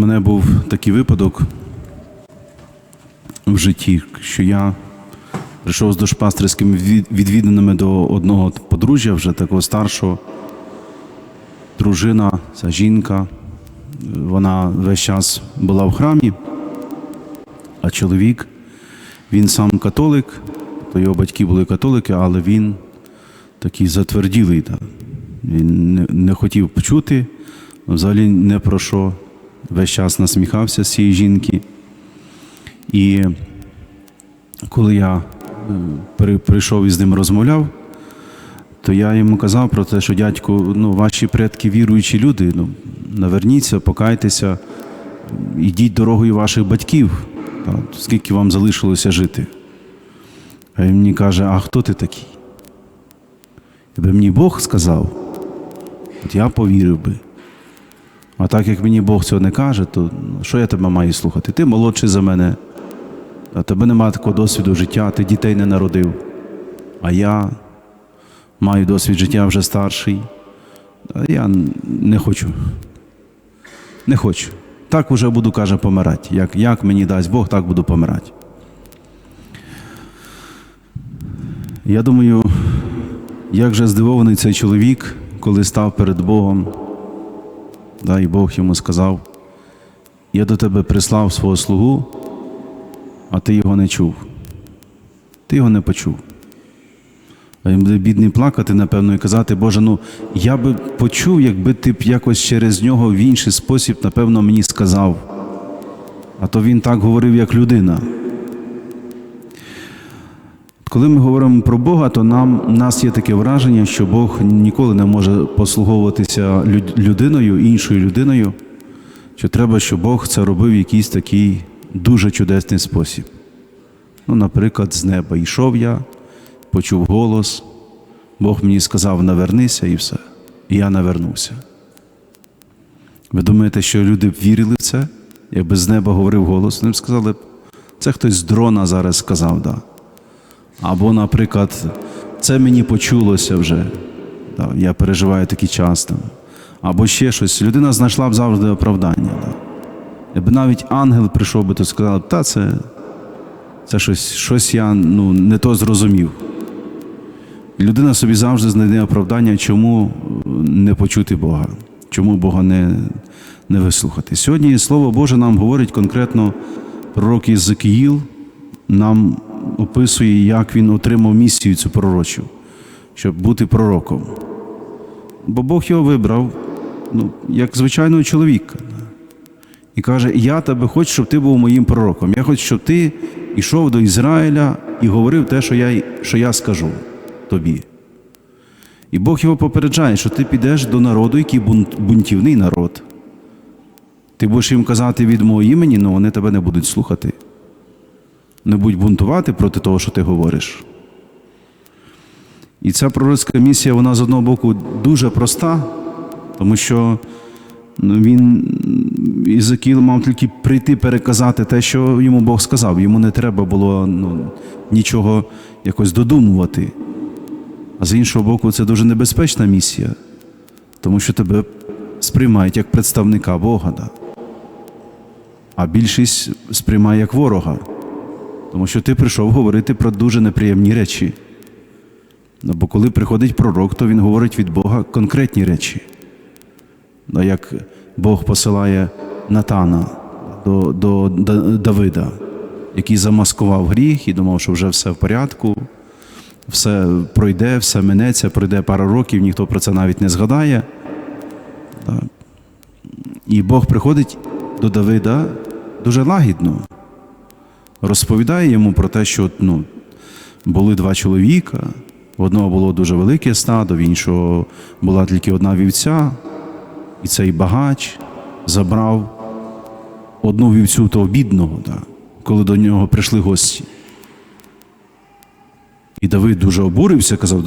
мене був такий випадок в житті, що я прийшов з душпастерськими від- відвідинами до одного подружжя, вже такого старшого. Дружина, ця жінка, вона весь час була в храмі, а чоловік, він сам католик, то його батьки були католики, але він такий затверділий. Він не хотів почути, взагалі не про що. Весь час насміхався з цієї жінки. І коли я е, прийшов і з ним розмовляв, то я йому казав про те, що дядьку, ну, ваші предки віруючі люди, ну, наверніться, покайтеся, ідіть дорогою ваших батьків, та, скільки вам залишилося жити. А він мені каже, а хто ти такий? Якби мені Бог сказав, от я повірив би. А так як мені Бог цього не каже, то що я тебе маю слухати? Ти молодший за мене, а тебе немає такого досвіду життя, ти дітей не народив. А я маю досвід життя вже старший. А я не хочу. Не хочу. Так уже буду, каже, помирати. Як, як мені дасть Бог, так буду помирати. Я думаю, як же здивований цей чоловік, коли став перед Богом, да, і Бог йому сказав: Я до тебе прислав свого слугу, а ти його не чув. Ти його не почув. А він буде бідний плакати, напевно, і казати, Боже, ну я би почув, якби ти б якось через нього в інший спосіб, напевно, мені сказав. А то він так говорив, як людина. Коли ми говоримо про Бога, то нам нас є таке враження, що Бог ніколи не може послуговуватися людиною, іншою людиною, що треба, щоб Бог це робив в якийсь такий дуже чудесний спосіб. Ну, наприклад, з неба йшов я, почув голос, Бог мені сказав, навернися і все. І я навернувся. Ви думаєте, що люди б вірили в це? Якби з неба говорив голос, вони б сказали, б, це хтось з дрона зараз сказав, да. Або, наприклад, це мені почулося вже. Я переживаю такий час. Або ще щось. Людина знайшла б завжди оправдання. Да. Якби навіть ангел прийшов би, то сказав, та це, це щось, щось я ну, не то зрозумів. Людина собі завжди знайде оправдання, чому е, не почути Бога, чому Бога не, не вислухати. Сьогодні Слово Боже нам говорить конкретно пророк Єзекіїл, нам описує, як він отримав місію цю пророчу, щоб бути пророком. Бо Бог його вибрав ну, як звичайного чоловіка. І каже: Я тебе хочу, щоб ти був моїм пророком. Я хочу, щоб ти йшов до Ізраїля і говорив те, що я, що я скажу тобі. І Бог його попереджає, що ти підеш до народу, який бунт, бунтівний народ. Ти будеш їм казати від мого імені, але вони тебе не будуть слухати. Не будуть бунтувати проти того, що ти говориш. І ця пророцька місія, вона з одного боку дуже проста, тому що ну, він Ізакіл мав тільки прийти переказати те, що йому Бог сказав. Йому не треба було ну, нічого якось додумувати. А з іншого боку, це дуже небезпечна місія, тому що тебе сприймають як представника Бога. Да? А більшість сприймає як ворога, тому що ти прийшов говорити про дуже неприємні речі. Ну, Бо коли приходить пророк, то він говорить від Бога конкретні речі. Ну, Як Бог посилає Натана до, до, Давида, який замаскував гріх і думав, що вже все в порядку, все пройде, все минеться, пройде пара років, ніхто про це навіть не згадає. І Бог приходить до Давида дуже лагідно, розповідає йому про те, що ну, були два чоловіка. В одного було дуже велике стадо, в іншого була тільки одна вівця, і цей багач забрав одну вівцю того бідного, да, коли до нього прийшли гості. І Давид дуже обурився, казав,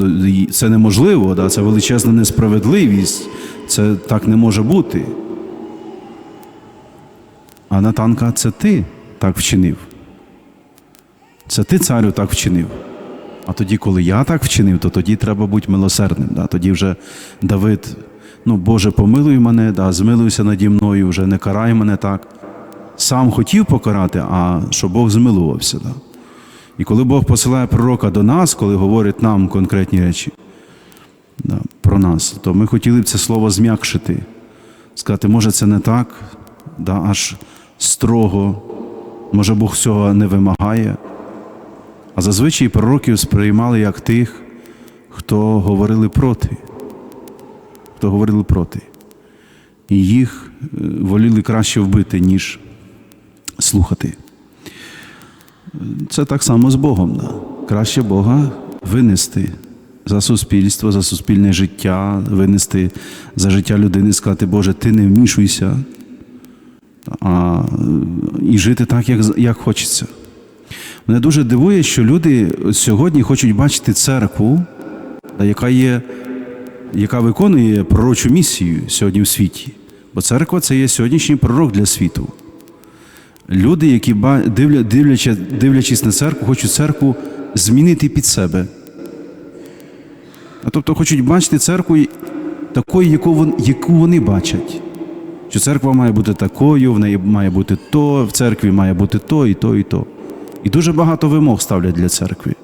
це неможливо, да, це величезна несправедливість, це так не може бути. А Натанка, це ти так вчинив. Це ти, царю, так вчинив. А тоді, коли я так вчинив, то тоді треба бути милосердним. Да? Тоді вже Давид ну, Боже, помилуй мене, да, змилуйся наді мною, вже не карай мене так. Сам хотів покарати, а щоб Бог змилувався. Да. І коли Бог посилає пророка до нас, коли говорить нам конкретні речі да, про нас, то ми хотіли б це слово зм'якшити, сказати, може, це не так, да, аж строго, може Бог цього не вимагає. А зазвичай пророків сприймали як тих, хто говорили проти, хто говорили проти. І їх е, воліли краще вбити, ніж слухати. Це так само з Богом. Да. Краще Бога винести за суспільство, за суспільне життя, винести за життя людини, сказати, Боже, ти не вмішуйся, а, і жити так, як, як хочеться. Мене дуже дивує, що люди сьогодні хочуть бачити церкву, яка є, яка виконує пророчу місію сьогодні в світі. Бо церква це є сьогоднішній пророк для світу. Люди, які ба- дивля- дивлячи, дивлячись на церкву, хочуть церкву змінити під себе. А тобто хочуть бачити церкву такою, яку, яку вони бачать. Що церква має бути такою, в неї має бути то, в церкві має бути то, і то, і то. І дуже багато вимог ставлять для церкви.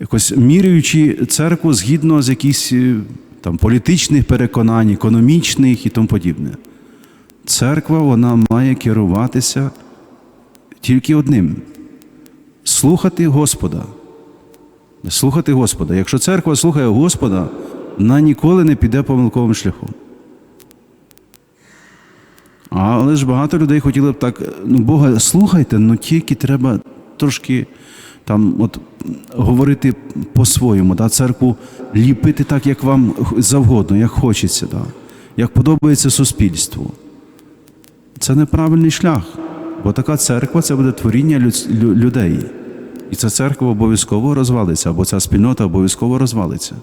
Якось міряючи церкву згідно з якихось е, там, політичних переконань, економічних і тому подібне. Церква вона має керуватися тільки одним слухати Господа. Слухати Господа. Якщо церква слухає Господа, вона ніколи не піде помилковим шляхом. Але ж багато людей хотіли б так, ну Бога слухайте, ну тільки треба трошки там от говорити по-своєму, да, церкву ліпити так, як вам завгодно, як хочеться, да, як подобається суспільству. Це неправильний шлях, бо така церква це буде творіння люд- людей. І ця церква обов'язково розвалиться, або ця спільнота обов'язково розвалиться.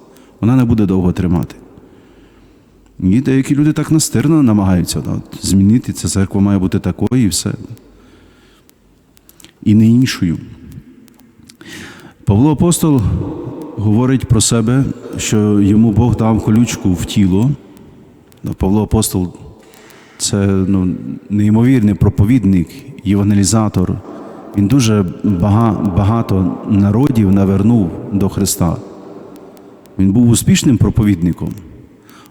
Вона не буде довго тримати. І деякі люди так настирно намагаються да, змінити. Ця церква має бути такою і все. І не іншою. Павло Апостол говорить про себе, що йому Бог дав колючку в тіло. Павло Апостол це ну, неймовірний проповідник, євангелізатор. Він дуже багато народів навернув до Христа. Він був успішним проповідником.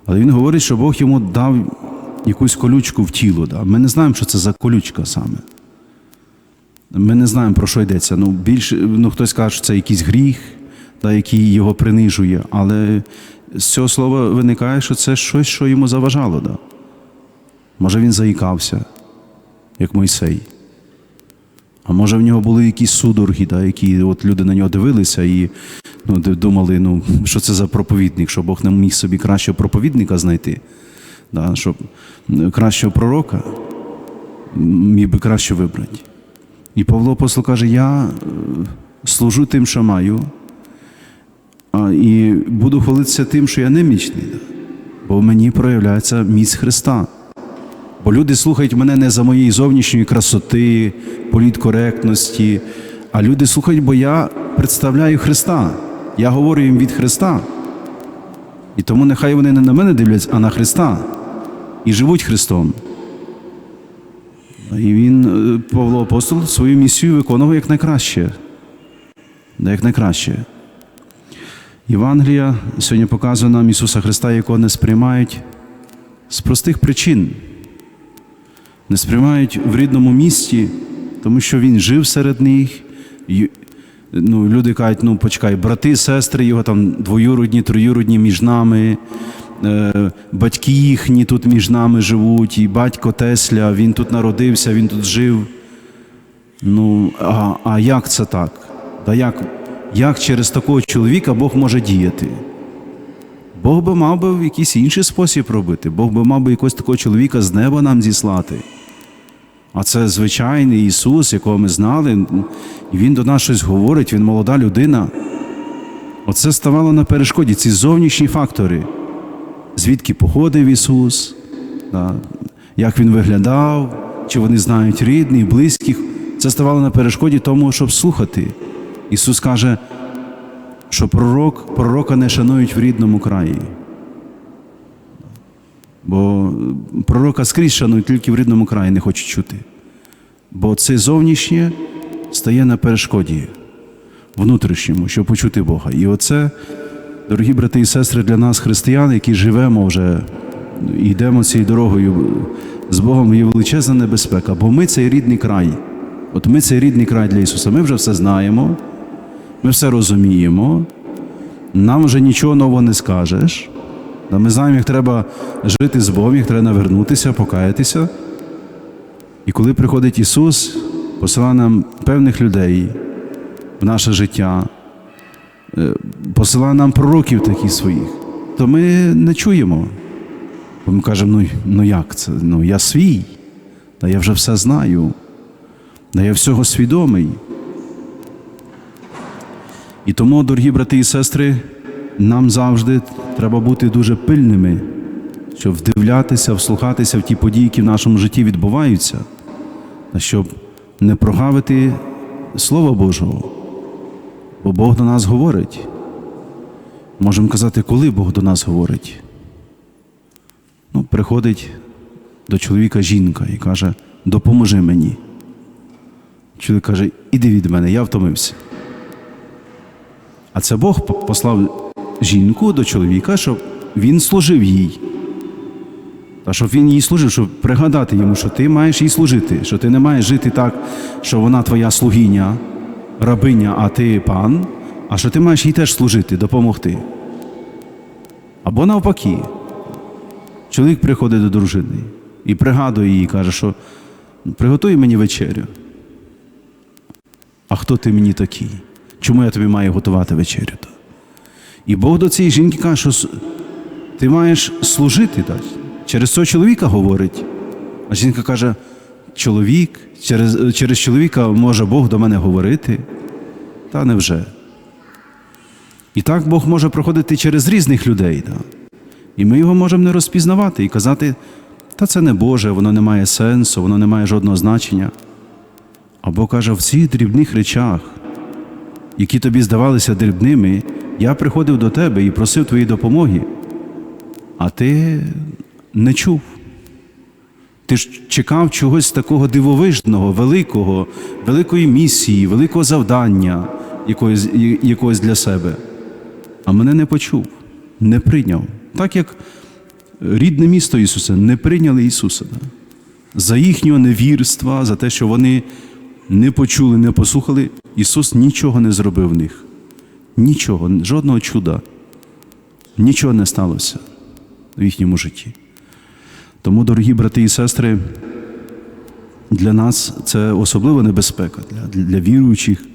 Але він говорить, що Бог йому дав якусь колючку в тіло. Да? Ми не знаємо, що це за колючка саме. Ми не знаємо, про що йдеться. Ну, більше, ну, хтось каже, що це якийсь гріх, да, який його принижує. Але з цього слова виникає, що це щось, що йому заважало. Да? Може, він заїкався, як Мойсей. А може в нього були якісь судороги, да, які от люди на нього дивилися і ну, думали, ну, що це за проповідник, що Бог не міг собі кращого проповідника знайти, да, щоб кращого пророка міг би краще вибрати. І Павло Апостол каже: Я е, служу тим, що маю, а, і буду хвалитися тим, що я немічний, да, бо в мені проявляється міць Христа. Бо люди слухають мене не за моєї зовнішньої красоти, політкоректності, а люди слухають, бо я представляю Христа. Я говорю їм від Христа. І тому нехай вони не на мене дивляться, а на Христа. І живуть Христом. І він, е, Павло Апостол, свою місію виконував як найкраще. Як найкраще. Євангелія сьогодні показує нам Ісуса Христа, якого не сприймають з простих причин не сприймають в рідному місті, тому що він жив серед них. Ну, люди кажуть, ну почекай, брати, сестри його там двоюродні, троюродні між нами, е, батьки їхні тут між нами живуть, і батько Тесля, він тут народився, він тут жив. Ну, а, а як це так? Та як, як через такого чоловіка Бог може діяти? Бог би мав би в якийсь інший спосіб робити. Бог би мав би якогось такого чоловіка з неба нам зіслати. А це звичайний Ісус, якого ми знали, і Він до нас щось говорить, Він молода людина. Оце ставало на перешкоді, ці зовнішні фактори. Звідки походив Ісус, як Він виглядав, чи вони знають рідних, близьких. Це ставало на перешкоді тому, щоб слухати. Ісус каже, що пророк, пророка не шанують в рідному краї. Бо пророка скрізь шанують тільки в рідному краї не хочуть чути. Бо це зовнішнє стає на перешкоді внутрішньому, щоб почути Бога. І оце, дорогі брати і сестри, для нас, християн, які живемо вже і йдемо цією дорогою з Богом, є величезна небезпека, бо ми цей рідний край. От ми цей рідний край для Ісуса. Ми вже все знаємо, ми все розуміємо, нам вже нічого нового не скажеш. Та Ми знаємо, як треба жити з Богом, як треба навернутися, покаятися. І коли приходить Ісус, посилає нам певних людей в наше життя, е, посилає нам пророків таких своїх, то ми не чуємо. Бо ми кажемо, ну, ну як це? Ну я свій, та я вже все знаю, та я всього свідомий. І тому, дорогі брати і сестри, нам завжди треба бути дуже пильними, щоб вдивлятися, вслухатися в ті події, які в нашому житті відбуваються, щоб не прогавити Слова Божого. Бо Бог до нас говорить. Можемо казати, коли Бог до нас говорить. Ну, приходить до чоловіка жінка і каже, допоможи мені. Чоловік каже, іди від мене, я втомився. А це Бог послав жінку до чоловіка, щоб він служив їй. Та щоб він їй служив, щоб пригадати йому, що ти маєш їй служити, що ти не маєш жити так, що вона твоя слугиня, рабиня, а ти пан, а що ти маєш їй теж служити, допомогти. Або навпаки, чоловік приходить до дружини і пригадує їй, каже, що приготуй мені вечерю. А хто ти мені такий? Чому я тобі маю готувати вечерю? І Бог до цієї жінки каже, що ти маєш служити. Так? Через цього чоловіка говорить. А жінка каже: чоловік, через, через чоловіка може Бог до мене говорити. Та невже? І так Бог може проходити через різних людей. Да? І ми його можемо не розпізнавати і казати, та це не Боже, воно не має сенсу, воно не має жодного значення. Або каже, в цих дрібних речах, які тобі здавалися дрібними, я приходив до тебе і просив твоєї допомоги, а ти не чув. Ти ж чекав чогось такого дивовижного, великого, великої місії, великого завдання якогось, якогось для себе. А мене не почув, не прийняв. Так як рідне місто Ісуса не прийняли Ісуса. За їхнього невірства, за те, що вони не почули, не послухали, Ісус нічого не зробив в них. Нічого, жодного чуда. Нічого не сталося в їхньому житті. Тому, дорогі брати і сестри, для нас це особлива небезпека для, для віруючих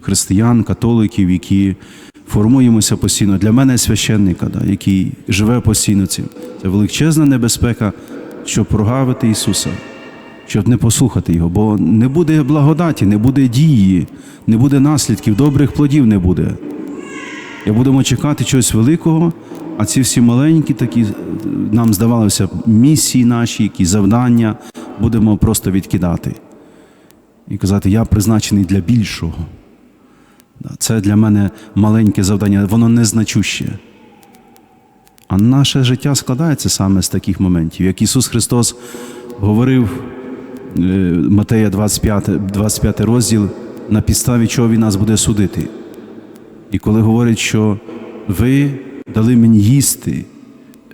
християн, католиків, які формуємося постійно. Для мене священника, да, який живе постійно цим. Це величезна небезпека, щоб прогавити Ісуса, щоб не послухати Його, бо не буде благодаті, не буде дії, не буде наслідків, добрих плодів не буде. І будемо чекати чогось великого, а ці всі маленькі, такі нам здавалося, місії наші, якісь завдання, будемо просто відкидати. І казати, я призначений для більшого. Це для мене маленьке завдання, воно незначуще. А наше життя складається саме з таких моментів, як Ісус Христос говорив е, Матея 25, 25 розділ, на підставі чого Він нас буде судити. І коли говорить, що ви дали мені їсти,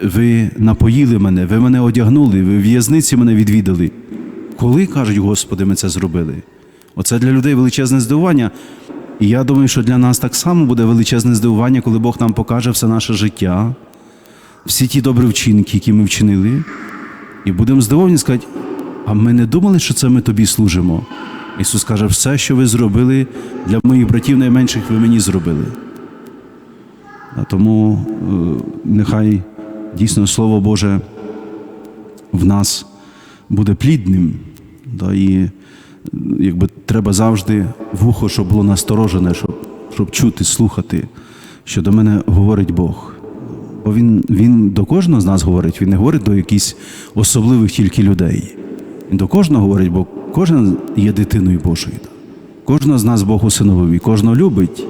ви напоїли мене, ви мене одягнули, ви в'язниці мене відвідали. Коли, кажуть, Господи, ми це зробили? Оце для людей величезне здивування. І я думаю, що для нас так само буде величезне здивування, коли Бог нам покаже все наше життя, всі ті добрі вчинки, які ми вчинили, і будемо здивовані сказати, а ми не думали, що це ми тобі служимо. Ісус каже, все, що ви зробили для моїх братів найменших, ви мені зробили. А тому е, нехай дійсно Слово Боже в нас буде плідним. Да, і е, якби треба завжди вухо, щоб було насторожене, щоб, щоб чути, слухати, що до мене говорить Бог. Бо він, він до кожного з нас говорить, він не говорить до якихось особливих тільки людей. Він до кожного говорить, бо кожен є дитиною Божою. Кожного з нас Бог усиновив і кожного любить.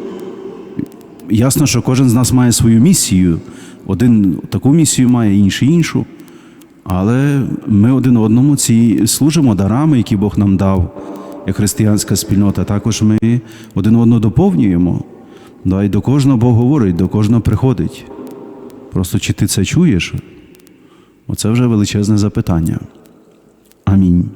Ясно, що кожен з нас має свою місію. Один таку місію має, інший іншу. Але ми один одному ці служимо дарами, які Бог нам дав, як християнська спільнота. Також ми один одного доповнюємо. Да, і до кожного Бог говорить, до кожного приходить. Просто чи ти це чуєш? Оце вже величезне запитання. Амінь.